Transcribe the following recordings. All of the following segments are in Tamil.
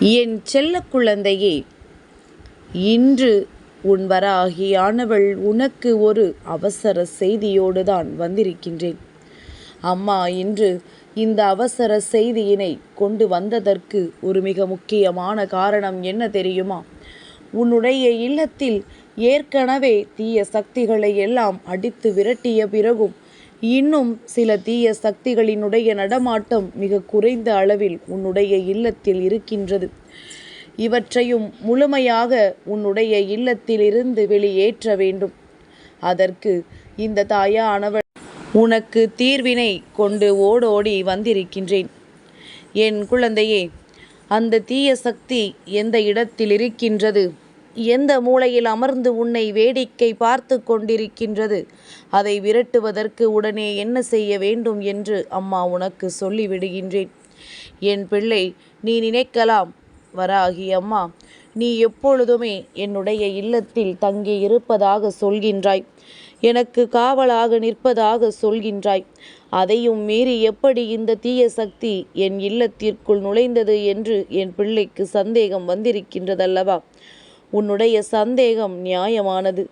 என் செல்லக் குழந்தையே இன்று உன் வராகியானவள் உனக்கு ஒரு அவசர செய்தியோடு தான் வந்திருக்கின்றேன். அம்மா இன்று இந்த அவசர செய்தியினை கொண்டு வந்ததற்கு ஒரு மிக முக்கியமான காரணம் என்ன தெரியுமா? உன்னுடைய இல்லத்தில் ஏற்கனவே தீய சக்திகளை எல்லாம் அடித்து விரட்டிய பிறகும் இன்னும் சில தீய சக்திகளினுடைய நடமாட்டம் மிக குறைந்த அளவில் உன்னுடைய இல்லத்தில் இருக்கின்றது. இவற்றையும் முழுமையாக உன்னுடைய இல்லத்திலிருந்து வெளியேற்ற வேண்டும். அதற்கு இந்த தாயானவள் உனக்கு தீர்வினை கொண்டு ஓடோடி வந்திருக்கின்றேன். என் குழந்தையே அந்த தீய சக்தி எந்த இடத்தில் இருக்கின்றது எந்த மூலையில் அமர்ந்து உன்னை வேடிக்கை பார்த்து கொண்டிருக்கின்றது? அதை விரட்டுவதற்கு உடனே என்ன செய்ய வேண்டும் என்று அம்மா உனக்கு சொல்லிவிடுகின்றேன். என் பிள்ளை நீ நினைக்கலாம். வராகி அம்மா நீ எப்பொழுதுமே என்னுடைய இல்லத்தில் தங்கி இருப்பதாக சொல்கின்றாய். எனக்கு காவலாக நிற்பதாக சொல்கின்றாய். அதையும் மீறி எப்படி இந்த தீய சக்தி என் இல்லத்திற்குள் நுழைந்தது என்று என் பிள்ளைக்கு சந்தேகம் வந்திருக்கின்றதல்லவா? உன்னுடைய சந்தேகம் நியாயமானது.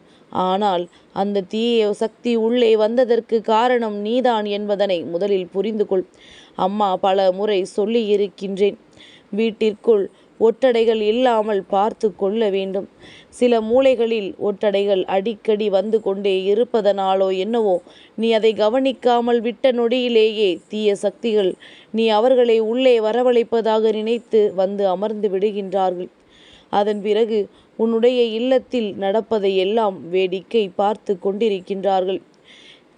ஆனால் அந்த தீய சக்தி உள்ளே வந்ததற்கு காரணம் நீதான் என்பதனை முதலில் புரிந்து கொள் அம்மா பல முறை சொல்லியிருக்கின்றேன். வீட்டிற்குள் ஒட்டடைகள் இல்லாமல் பார்த்து கொள்ள வேண்டும். சில மூளைகளில் ஒட்டடைகள் அடிக்கடி வந்து கொண்டே இருப்பதனாலோ என்னவோ நீ அதை கவனிக்காமல் விட்ட நொடியிலேயே தீய சக்திகள் நீ அவர்களை உள்ளே வரவழைப்பதாக நினைத்து வந்து அமர்ந்து விடுகின்றார்கள். அதன் பிறகு உன்னுடைய இல்லத்தில் நடப்பதையெல்லாம் வேடிக்கை பார்த்து கொண்டிருக்கின்றார்கள்.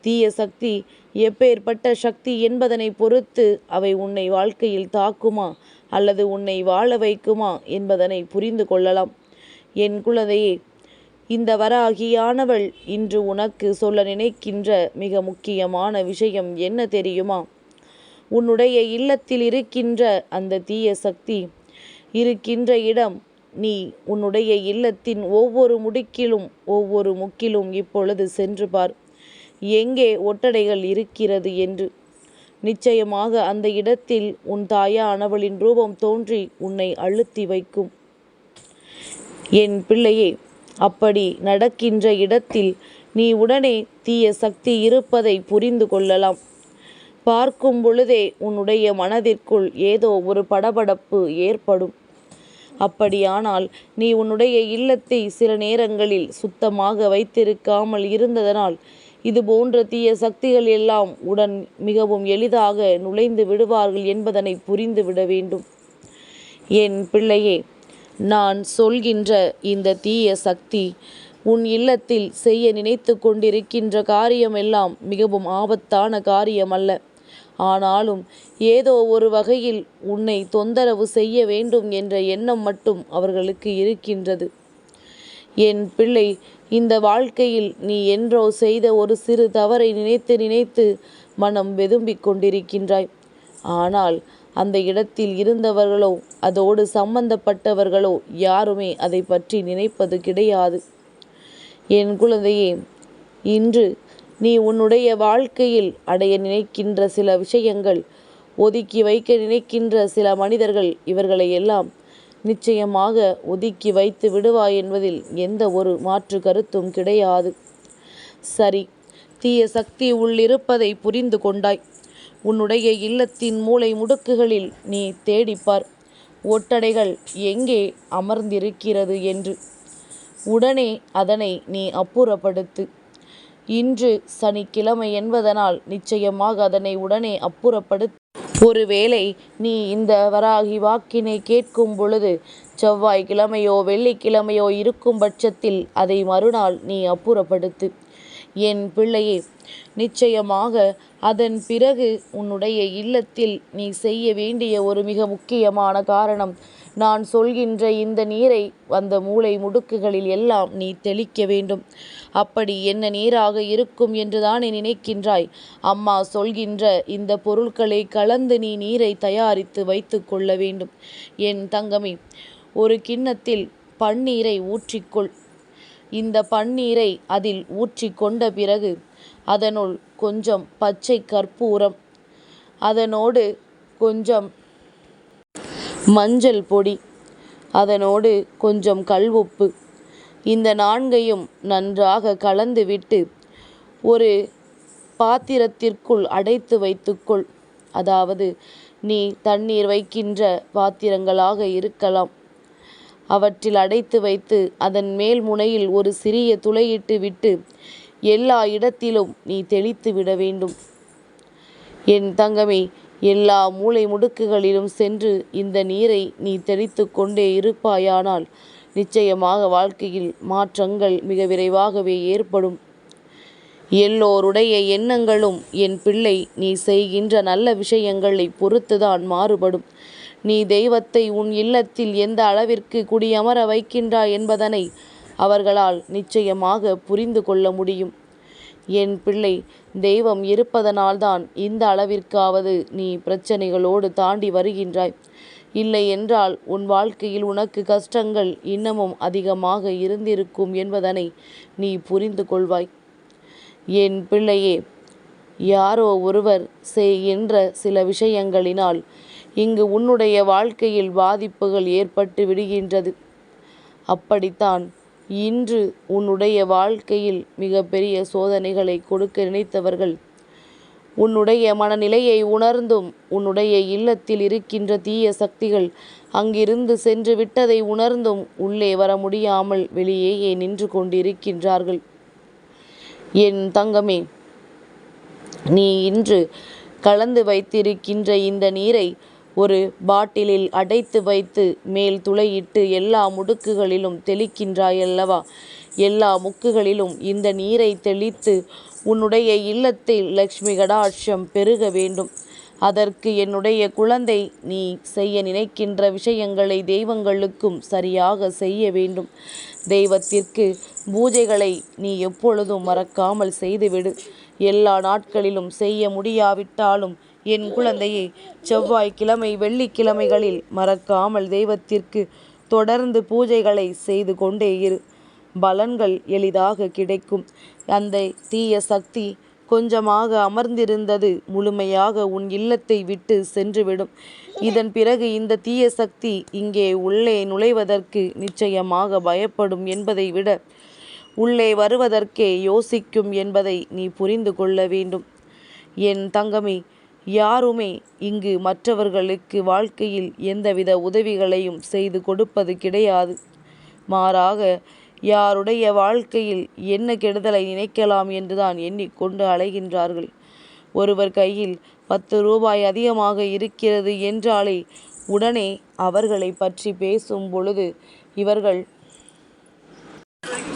தீய சக்தி எப்பேற்பட்ட சக்தி என்பதனை பொறுத்து அவை உன்னை வாழ்க்கையில் தாக்குமா அல்லது உன்னை வாழ வைக்குமா என்பதனை புரிந்து கொள்ளலாம். என் குழந்தையே இந்த வராகியானவள் இன்று உனக்கு சொல்ல நினைக்கின்ற மிக முக்கியமான விஷயம் என்ன தெரியுமா? உன்னுடைய இல்லத்தில் இருக்கின்ற அந்த தீய சக்தி இருக்கின்ற இடம் நீ உன்னுடைய இல்லத்தின் ஒவ்வொரு முடுக்கிலும் ஒவ்வொரு முக்கிலும் இப்பொழுது சென்று பார். எங்கே ஒட்டடைகள் இருக்கிறது என்று. நிச்சயமாக அந்த இடத்தில் உன் தாயானவளின் ரூபம் தோன்றி உன்னை அழுத்தி வைக்கும். என் பிள்ளையே அப்படி நடக்கின்ற இடத்தில் நீ உடனே தீய சக்தி இருப்பதை புரிந்து கொள்ளலாம். பார்க்கும் பொழுதே உன்னுடைய மனதிற்குள் ஏதோ ஒரு படபடப்பு ஏற்படும். அப்படியானால் நீ உன்னுடைய இல்லத்தை சில நேரங்களில் சுத்தமாக வைத்திருக்காமல் இருந்ததனால் இது போன்ற தீய சக்திகள் எல்லாம் உடன் மிகவும் எளிதாக நுழைந்து விடுவார்கள் என்பதனை புரிந்துவிட வேண்டும். என் பிள்ளையே நான் சொல்கின்ற இந்த தீய சக்தி உன் இல்லத்தில் செய்ய நினைத்து கொண்டிருக்கின்ற காரியமெல்லாம் மிகவும் ஆபத்தான காரியமல்ல. அல்ல ஆனாலும் ஏதோ ஒரு வகையில் உன்னை தொந்தரவு செய்ய வேண்டும் என்ற எண்ணம் மட்டும் அவர்களுக்கு இருக்கின்றது. என் பிள்ளை இந்த வாழ்க்கையில் நீ என்றோ செய்த ஒரு சிறு தவறை நினைத்து நினைத்து மனம் வெதும்பிக் கொண்டிருக்கின்றாய். ஆனால் அந்த இடத்தில் இருந்தவர்களோ அதோடு சம்பந்தப்பட்டவர்களோ யாருமே அதை பற்றி நினைப்பது கிடையாது. என் குழந்தையே இன்று நீ உன்னுடைய வாழ்க்கையில் அடைய நினைக்கின்ற சில விஷயங்கள் ஒதுக்கி வைக்க நினைக்கின்ற சில மனிதர்கள் இவர்களை எல்லாம் நிச்சயமாக ஒதுக்கி வைத்து விடுவாய் என்பதில் எந்த ஒரு மாற்று கருத்தும் கிடையாது. சரி தீய சக்தி உள்ளிருப்பதை புரிந்து கொண்டாய். உன்னுடைய இல்லத்தின் மூளை முடுக்குகளில் நீ தேடிப்பார். ஒட்டடைகள் எங்கே அமர்ந்திருக்கிறது என்று. உடனே அதனை நீ அப்புறப்படுத்து. இன்று சனிக்கிழமை என்பதனால் நிச்சயமாக அதனை உடனே அப்புறப்படுத்த ஒருவேளை நீ இந்த வராகி வாக்கினை கேட்கும் பொழுது செவ்வாய்க்கிழமையோ வெள்ளிக்கிழமையோ இருக்கும் பட்சத்தில் அதை மறுநாள் நீ அப்புறப்படுத்து. என் பிள்ளையே நிச்சயமாக அதன் பிறகு உன்னுடைய இல்லத்தில் நீ செய்ய வேண்டிய ஒரு மிக முக்கியமான காரணம் நான் சொல்கின்ற இந்த நீரை அந்த மூளை முடுக்குகளில் எல்லாம் நீ தெளிக்க வேண்டும். அப்படி என்ன நீராக இருக்கும் என்றுதானே நினைக்கின்றாய்? அம்மா சொல்கின்ற இந்த பொருட்களை கலந்து நீ நீரை தயாரித்து வைத்து கொள்ள வேண்டும். என் தங்கமே ஒரு கிண்ணத்தில் பன்னீரை ஊற்றிக்கொள். இந்த பன்னீரை அதில் ஊற்றி கொண்ட பிறகு அதனுள் கொஞ்சம் பச்சை கற்பூரம் அதனோடு கொஞ்சம் மஞ்சள் பொடி அதனோடு கொஞ்சம் கல் உப்பு இந்த நான்கையும் நன்றாக கலந்துவிட்டு ஒரு பாத்திரத்திற்குள் அடைத்து வைத்துக்கொள். அதாவது நீ தண்ணீர் வைக்கின்ற பாத்திரங்களாக இருக்கலாம். அவற்றில் அடைத்து வைத்து அதன் மேல் முனையில் ஒரு சிறிய துளையிட்டு விட்டு எல்லா இடத்திலும் நீ தெளித்து விட வேண்டும். என் தங்கமே எல்லா மூலை முடுக்குகளிலும் சென்று இந்த நீரை நீ தெளித்து கொண்டே இருப்பாயானால் நிச்சயமாக வாழ்க்கையில் மாற்றங்கள் மிக விரைவாகவே ஏற்படும். எல்லோருடைய எண்ணங்களும் என் பிள்ளை நீ செய்கின்ற நல்ல விஷயங்களை பொறுத்துதான் மாறுபடும். நீ தெய்வத்தை உன் இல்லத்தில் எந்த அளவிற்கு குடியமர வைக்கின்றாய் என்பதனை அவர்களால் நிச்சயமாக புரிந்து கொள்ள முடியும். என் பிள்ளை தெய்வம் இருப்பதனால்தான் இந்த அளவிற்காவது நீ பிரச்சனைகளோடு தாண்டி வருகின்றாய். இல்லை என்றால் உன் வாழ்க்கையில் உனக்கு கஷ்டங்கள் இன்னமும் அதிகமாக இருந்திருக்கும் என்பதனை நீ புரிந்து கொள்வாய். என் பிள்ளையே யாரோ ஒருவர் செய்கின்ற சில விஷயங்களினால் இங்கு உன்னுடைய வாழ்க்கையில் பாதிப்புகள் ஏற்பட்டு விடுகின்றது. அப்படித்தான் இன்று உன்னுடைய வாழ்க்கையில் மிகப்பெரிய சோதனைகளை கொடுக்க நினைத்தவர்கள் உன்னுடைய மனநிலையை உணர்ந்தும் உன்னுடைய இல்லத்தில் இருக்கின்ற தீய சக்திகள் அங்கிருந்து சென்று விட்டதை உணர்ந்தும் உள்ளே வர முடியாமல் வெளியேயே நின்று கொண்டிருக்கின்றார்கள். என் தங்கமே நீ இன்று கலந்து வைத்திருக்கின்ற இந்த நீரை ஒரு பாட்டிலில் அடைத்து வைத்து மேல் துளையிட்டு எல்லா முடுக்குகளிலும் தெளிக்கின்றாயல்லவா? எல்லா முக்குகளிலும் இந்த நீரை தெளித்து உன்னுடைய இல்லத்தில் லக்ஷ்மி கடாட்சம் பெருக வேண்டும். அதற்கு என்னுடைய குழந்தை நீ செய்ய நினைக்கின்ற விஷயங்களை தெய்வங்களுக்கும் சரியாக செய்ய வேண்டும். தெய்வத்திற்கு பூஜைகளை நீ எப்பொழுதும் மறக்காமல் செய்துவிடு. எல்லா நாட்களிலும் செய்ய முடியாவிட்டாலும் என் குழந்தையை செவ்வாய்க்கிழமை வெள்ளிக்கிழமைகளில் மறக்காமல் தெய்வத்திற்கு தொடர்ந்து பூஜைகளை செய்து கொண்டே இரு. பலன்கள் எளிதாக கிடைக்கும். அந்த தீய சக்தி கொஞ்சமாக அமர்ந்திருந்தது முழுமையாக உன் இல்லத்தை விட்டு சென்றுவிடும். இதன் பிறகு இந்த தீய சக்தி இங்கே உள்ளே நுழைவதற்கு நிச்சயமாக பயப்படும் என்பதை விட உள்ளே வருவதற்கே யோசிக்கும் என்பதை நீ புரிந்து கொள்ள வேண்டும். என் தங்கமே யாருமே இங்கு மற்றவர்களுக்கு வாழ்க்கையில் எந்தவித உதவிகளையும் செய்து கொடுப்பது கிடையாது. மாறாக யாருடைய வாழ்க்கையில் என்ன கெடுதலை நினைக்கலாம் என்றுதான் எண்ணிக்கொண்டு அலைகின்றார்கள். ஒருவர் கையில் பத்து ரூபாய் அதிகமாக இருக்கிறது என்றாலே உடனே அவர்களை பற்றி பேசும் பொழுது இவர்கள்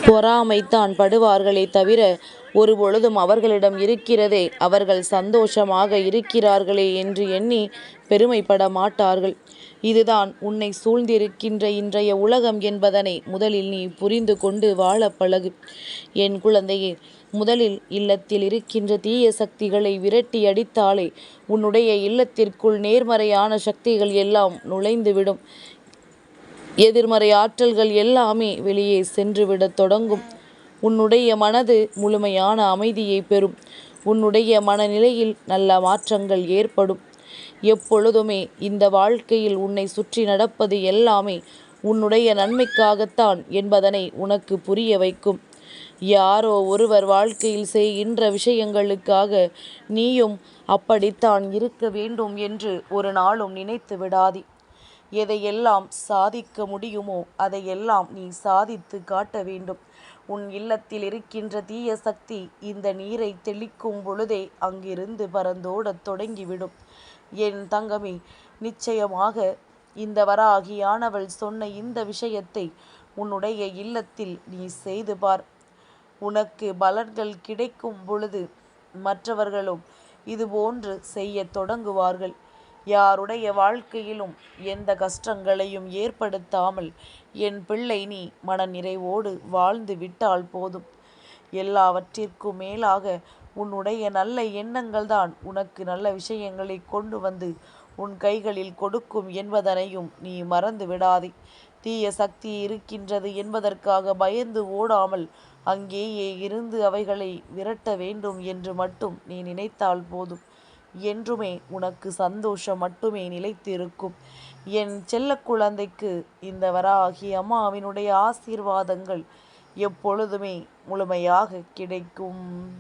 பொறாமைத்தான் படுவார்களே தவிர ஒரு பொழுதும் அவர்களிடம் இருக்கிறதே. அவர்கள் சந்தோஷமாக இருக்கிறார்களே என்று எண்ணி பெருமைப்பட மாட்டார்கள். இதுதான் உன்னை சூழ்ந்திருக்கின்ற இன்றைய உலகம் என்பதனை முதலில் நீ புரிந்து கொண்டு வாழ பழகு. என் குழந்தையே முதலில் இல்லத்தில் இருக்கின்ற தீய சக்திகளை விரட்டி அடித்தாலே உன்னுடைய இல்லத்திற்குள் நேர்மறையான சக்திகள் எல்லாம் நுழைந்துவிடும். எதிர்மறை ஆற்றல்கள் எல்லாமே வெளியே சென்றுவிடத் தொடங்கும். உன்னுடைய மனது முழுமையான அமைதியை பெறும். உன்னுடைய மனநிலையில் நல்ல மாற்றங்கள் ஏற்படும். எப்பொழுதுமே இந்த வாழ்க்கையில் உன்னை சுற்றி நடப்பது எல்லாமே உன்னுடைய நன்மைக்காகத்தான் என்பதனை உனக்கு புரிய வைக்கும். யாரோ ஒருவர் வாழ்க்கையில் செய்கின்ற விஷயங்களுக்காக நீயும் அப்படித்தான் இருக்க வேண்டும் என்று ஒரு நாளும் நினைத்து விடாதே. எதையெல்லாம் சாதிக்க முடியுமோ அதையெல்லாம் நீ சாதித்து காட்ட வேண்டும். உன் இல்லத்தில் இருக்கின்ற தீய சக்தி இந்த நீரை தெளிக்கும் பொழுதே அங்கிருந்து பறந்தோடத் தொடங்கிவிடும். என் தங்கமே நிச்சயமாக இந்த வராகியானவள் சொன்ன இந்த விஷயத்தை உன்னுடைய இல்லத்தில் நீ செய்து பார். உனக்கு பலன்கள் கிடைக்கும் பொழுது மற்றவர்களும் இதுபோன்று செய்ய தொடங்குவார்கள். யாருடைய வாழ்க்கையிலும் எந்த கஷ்டங்களையும் ஏற்படுத்தாமல் என் பிள்ளை நீ மனநிறைவோடு வாழ்ந்து விட்டால் போதும். எல்லாவற்றிற்கும் மேலாக உன்னுடைய நல்ல எண்ணங்கள் தான் உனக்கு நல்ல விஷயங்களை கொண்டு வந்து உன் கைகளில் கொடுக்கும் என்பதனையும் நீ மறந்து விடாதே. தீய சக்தி இருக்கின்றது என்பதற்காக பயந்து ஓடாமல் அங்கேயே இருந்து அவைகளை விரட்ட வேண்டும் என்று மட்டும் நீ நினைத்தால் போதும். என்றுமே உனக்கு சந்தோஷம் மட்டுமே நிலைத்திருக்கும். என் செல்ல குழந்தைக்கு இந்த வராகி அம்மாவினுடைய ஆசீர்வாதங்கள் எப்பொழுதுமே முழுமையாக கிடைக்கும்.